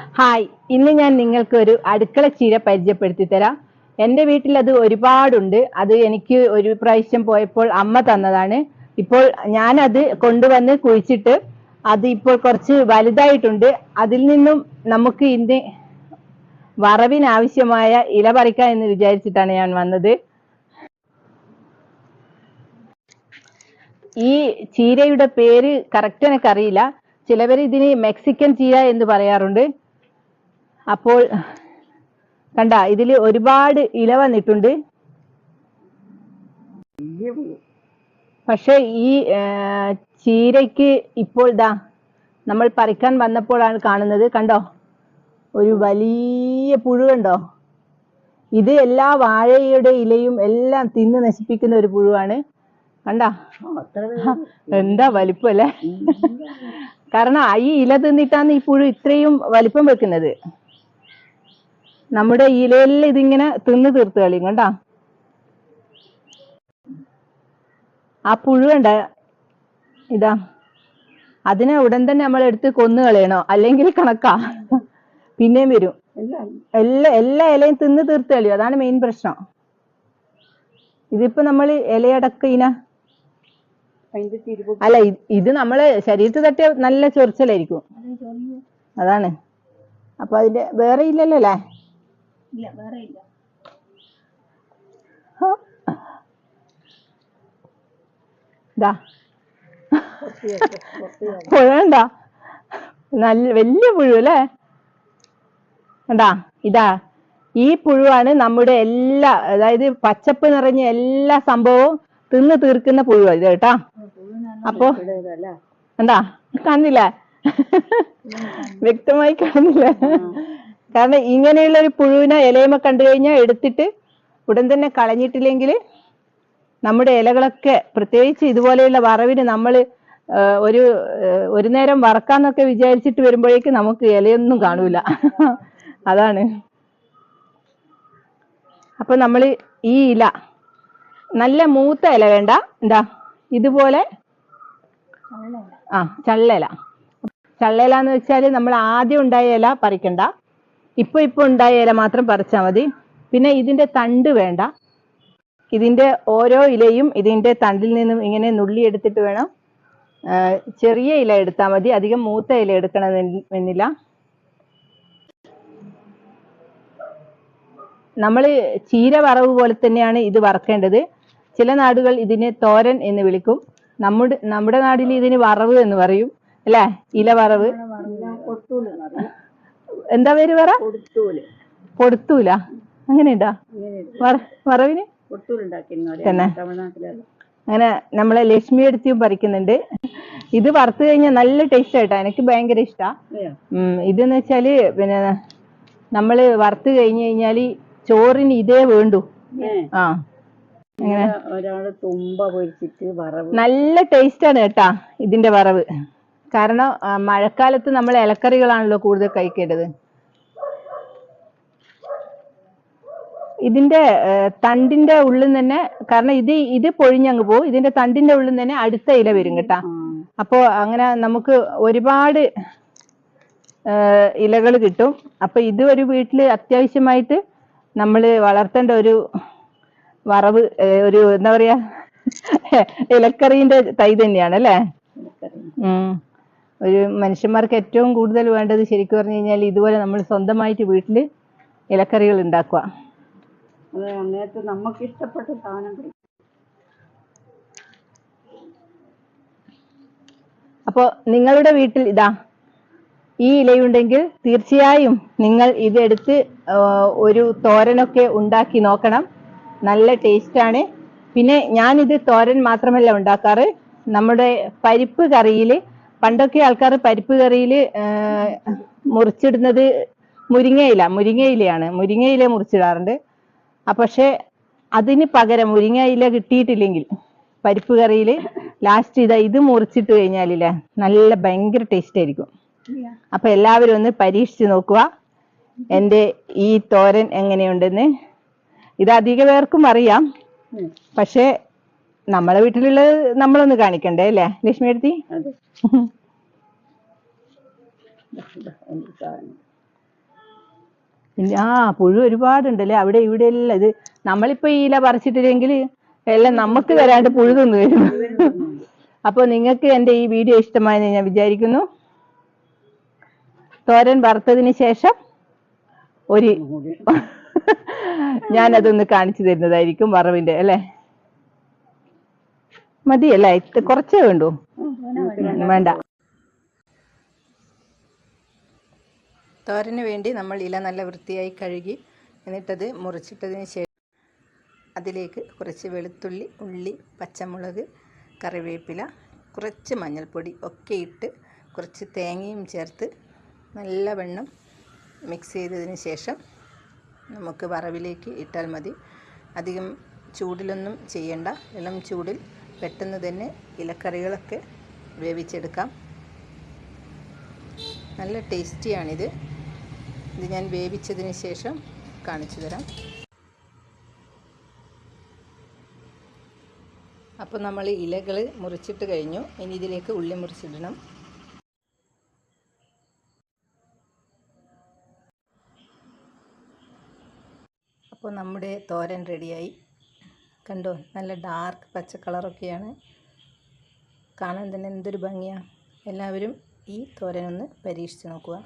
Hi ഇന്ന് ഞാൻ നിങ്ങൾക്ക് ഒരു അടുക്കള ചീര പരിചയപ്പെടുത്തി തരാം. എന്റെ വീട്ടിൽ അത് ഒരുപാടുണ്ട്. അത് എനിക്ക് ഒരു പ്രാവശ്യം പോയപ്പോൾ അമ്മ തന്നതാണ്. ഇപ്പോൾ ഞാനത് കൊണ്ടുവന്ന് കുഴിച്ചിട്ട് അത് ഇപ്പോൾ കുറച്ച് വലുതായിട്ടുണ്ട്. അതിൽ നിന്നും നമുക്ക് ഇന്ന് വറവിനാവശ്യമായ ഇല പറിക്കാം എന്ന് വിചാരിച്ചിട്ടാണ് ഞാൻ വന്നത്. ഈ ചീരയുടെ പേര് കറക്റ്റ് എനിക്കറിയില്ല. ചിലവർ ഇതിന് മെക്സിക്കൻ ചീര എന്ന് പറയാറുണ്ട്. അപ്പോൾ കണ്ട ഇതിൽ ഒരുപാട് ഇല വന്നിട്ടുണ്ട്. പക്ഷെ ഈ ചീരയ്ക്ക് ഇപ്പോൾ ദാ നമ്മൾ പറിക്കാൻ വന്നപ്പോഴാണ് കാണുന്നത്. കണ്ടോ? ഒരു വലിയ പുഴു കണ്ടോ? ഇത് എല്ലാ വാഴയുടെ ഇലയും എല്ലാം തിന്ന് നശിപ്പിക്കുന്ന ഒരു പുഴുവാണ്. കണ്ട? എന്താ വലിപ്പം അല്ലേ? കാരണം ഈ ഇല തിന്നിട്ടാണ് ഈ പുഴു ഇത്രയും വലിപ്പം വെക്കുന്നത്. നമ്മുടെ ഇലയിൽ ഇതിങ്ങനെ തിന്ന് തീർത്ത് കളിയും കണ്ടാ? ആ പുഴുവണ്ട ഇതാ. അതിനെ ഉടൻ തന്നെ നമ്മൾ എടുത്ത് കൊന്നു കളയണോ? അല്ലെങ്കിൽ കണക്കാ? പിന്നെയും വരും. എല്ലാ എല്ലാ ഇലയും തിന്ന് തീർത്ത് കളിയും. അതാണ് മെയിൻ പ്രശ്നം. ഇതിപ്പോ നമ്മൾ ഇലയടക്കിന അല്ല ഇത് ഇത് നമ്മൾ ശരീരത്തിൽ തട്ടിയ നല്ല ചൊറിച്ചലായിരിക്കും. അതാണ്. അപ്പൊ അതിന്റെ വേറെ ഇല്ലല്ലോ അല്ലേ? ഇതാ പുഴണ്ട നല്ല വലിയ പുഴു അല്ലേ? കണ്ടാ ഇതാ. ഈ പുഴുവാണ് നമ്മുടെ എല്ലാ അതായത് പച്ചപ്പ് നിറഞ്ഞ എല്ലാ സംഭവവും തിന്ന് തീർക്കുന്ന പുഴുവാ ഇത് കേട്ടാ. അപ്പോ എന്താ കാണുന്നില്ല വ്യക്തമായി കാണുന്നില്ല കാരണം ഇങ്ങനെയുള്ള ഒരു പുഴുവിനെ ഇലയമ കണ്ടു കഴിഞ്ഞാൽ എടുത്തിട്ട് ഉടൻ തന്നെ കളഞ്ഞിട്ടില്ലെങ്കിൽ നമ്മുടെ ഇലകളൊക്കെ പ്രത്യേകിച്ച് ഇതുപോലെയുള്ള വറവിന് നമ്മൾ ഒരു ഒരു നേരം വറക്കാന്നൊക്കെ വിചാരിച്ചിട്ട് വരുമ്പോഴേക്ക് നമുക്ക് ഇലയൊന്നും കാണൂല. അതാണ്. അപ്പൊ നമ്മൾ ഈ ഇല നല്ല മൂത്ത ഇല വേണ്ട. എന്താ? ഇതുപോലെ ആ ചള്ളല ചള്ളല എന്ന് വെച്ചാൽ നമ്മൾ ആദ്യം ഉണ്ടായ ഇല പറിക്കണ്ട. ഇപ്പൊ ഇപ്പൊ ഉണ്ടായ ഇല മാത്രം പറിച്ചാൽ മതി. പിന്നെ ഇതിന്റെ തണ്ട് വേണ്ട. ഇതിന്റെ ഓരോ ഇലയും ഇതിന്റെ തണ്ടിൽ നിന്നും ഇങ്ങനെ നുള്ളി എടുത്തിട്ട് വേണം. ചെറിയ ഇല എടുത്താൽ മതി. അധികം മൂത്ത ഇല എടുക്കണമെന്നില്ല നമ്മൾ ചീര വറവ് പോലെ തന്നെയാണ് ഇത് വറക്കേണ്ടത്. ചില നാടുകൾ ഇതിനെ തോരൻ എന്ന് വിളിക്കും. നമ്മുടെ നമ്മുടെ നാട്ടിൽ ഇതിന് വറവ് എന്ന് പറയും. അല്ലേ? ഇല വറവ്. എന്താ പേര് പറ? പൊടുത്തൂല അങ്ങനെയുണ്ടോ? വറ- വറവിന്? തന്നെ. അങ്ങനെ നമ്മളെ ലക്ഷ്മി എടുത്തിയും പറിക്കുന്നുണ്ട്. ഇത് വറുത്തു കഴിഞ്ഞാൽ നല്ല ടേസ്റ്റ് ആയിട്ടാ. എനിക്ക് ഭയങ്കര ഇഷ്ടാ. ഇതെന്ന് വെച്ചാൽ പിന്നെ നമ്മൾ വറുത്ത് കഴിഞ്ഞു കഴിഞ്ഞാൽ ചോറിന് ഇതേ വേണ്ടു. ആ. അങ്ങനെ നല്ല ടേസ്റ്റ് ആണ് കേട്ടാ ഇതിന്റെ വറവ്. കാരണം മഴക്കാലത്ത് നമ്മൾ ഇലക്കറികളാണല്ലോ കൂടുതൽ കഴിക്കേണ്ടത്. ഇതിന്റെ തണ്ടിന്റെ ഉള്ളിൽ തന്നെ കാരണം ഇത് ഇത് പൊഴിഞ്ഞങ്ങ് പോകും. ഇതിന്റെ തണ്ടിന്റെ ഉള്ളിൽ തന്നെ അടുത്ത ഇല വരും കേട്ടാ. അപ്പോ അങ്ങനെ നമുക്ക് ഒരുപാട് ഇലകൾ കിട്ടും. അപ്പൊ ഇത് ഒരു വീട്ടിൽ അത്യാവശ്യമായിട്ട് നമ്മൾ വളർത്തേണ്ട ഒരു വറവ് ഒരു എന്താ പറയാ ഇലക്കറിന്റെ തൈ തന്നെയാണ് അല്ലേ ഉം. ഒരു മനുഷ്യന്മാർക്ക് ഏറ്റവും കൂടുതൽ വേണ്ടത് ശരിക്കും പറഞ്ഞു കഴിഞ്ഞാൽ ഇതുപോലെ നമ്മൾ സ്വന്തമായിട്ട് വീട്ടിൽ ഇലക്കറികൾ ഉണ്ടാക്കുക. അപ്പോ അന്നേരത്ത് നമുക്ക് ഇഷ്ടപ്പെട്ട സാധനം അപ്പോൾ നിങ്ങളുടെ വീട്ടിൽ ഇതാ ഈ ഇലയുണ്ടെങ്കിൽ തീർച്ചയായും നിങ്ങൾ ഇതെടുത്ത് ഒരു തോരനൊക്കെ ഉണ്ടാക്കി നോക്കണം. നല്ല ടേസ്റ്റ് ആണ്. പിന്നെ ഞാനിത് തോരൻ മാത്രമല്ല ഉണ്ടാക്കാറ്. നമ്മുടെ പരിപ്പ് കറിയിൽ പണ്ടൊക്കെ ആൾക്കാർ പരിപ്പ് കറിയിൽ മുറിച്ചിടുന്നത് മുരിങ്ങയില മുരിങ്ങയിലയാണ്. മുരിങ്ങയില മുറിച്ചിടാറുണ്ട്. പക്ഷെ അതിന് പകരം മുരിങ്ങയില കിട്ടിയിട്ടില്ലെങ്കിൽ പരിപ്പ് കറിയിൽ ലാസ്റ്റ് ഇതാ ഇത് മുറിച്ചിട്ട് കഴിഞ്ഞാലില്ലേ നല്ല ഭയങ്കര ടേസ്റ്റ് ആയിരിക്കും. അപ്പൊ എല്ലാവരും ഒന്ന് പരീക്ഷിച്ച് നോക്കുക എന്റെ ഈ തോരൻ എങ്ങനെയുണ്ടെന്ന്. ഇത് അധിക പേർക്കും അറിയാം പക്ഷെ നമ്മളെ വീട്ടിലുള്ളത് നമ്മളൊന്ന് കാണിക്കണ്ടേ അല്ലേ? ലക്ഷ്മി എടുത്തി? ആ പുഴു ഒരുപാടുണ്ടല്ലേ? അവിടെ ഇവിടെ എല്ലാം ഇത് നമ്മളിപ്പോ ഈ ഇല പറിച്ചിട്ടില്ലെങ്കിൽ എല്ലാം നമുക്ക് വരാണ്ട് പുഴു തന്നു വരും. അപ്പോൾ നിങ്ങൾക്ക് എന്റെ ഈ വീഡിയോ ഇഷ്ടമായെന്ന് ഞാൻ വിചാരിക്കുന്നു. തോരൻ വറുത്തതിന് ശേഷം ഒരു ഞാനതൊന്ന് കാണിച്ചു തരുന്നതായിരിക്കും വറവിന്റെ അല്ലേ? മതിയല്ലേ? കുറച്ചേ വേണ്ടൂ. വേണ്ട. തോരന് വേണ്ടി നമ്മൾ ഇല നല്ല വൃത്തിയായി കഴുകി എന്നിട്ടത് മുറിച്ചിട്ടതിന് ശേഷം അതിലേക്ക് കുറച്ച് വെളുത്തുള്ളി ഉള്ളി പച്ചമുളക് കറിവേപ്പില കുറച്ച് മഞ്ഞൾപ്പൊടി ഒക്കെ ഇട്ട് കുറച്ച് തേങ്ങയും ചേർത്ത് നല്ല നല്ലവണ്ണം മിക്സ് ചെയ്തതിന് ശേഷം നമുക്ക് വറവിലേക്ക് ഇട്ടാൽ മതി. അധികം ചൂടിലൊന്നും ചെയ്യേണ്ട. ഇളം ചൂടിൽ പെട്ടെന്ന് തന്നെ ഇലക്കറികളൊക്കെ വേവിച്ചെടുക്കാം. നല്ല ടേസ്റ്റിയാണിത്. ഇത് ഞാൻ വേവിച്ചതിന് ശേഷം കാണിച്ചു തരാം. അപ്പോൾ നമ്മൾ ഇലകൾ മുറിച്ചിട്ട് കഴിഞ്ഞു. ഇനി ഇതിലേക്ക് ഉള്ളി മുറിച്ചിടണം. അപ്പോൾ നമ്മുടെ തോരൻ റെഡിയായി കണ്ടോ? നല്ല ഡാർക്ക് പച്ച കളറൊക്കെയാണ് കാണാൻ തന്നെ എന്തൊരു ഭംഗിയാണ് എല്ലാവരും ഈ തോരനൊന്ന് പരീക്ഷിച്ച് നോക്കുക.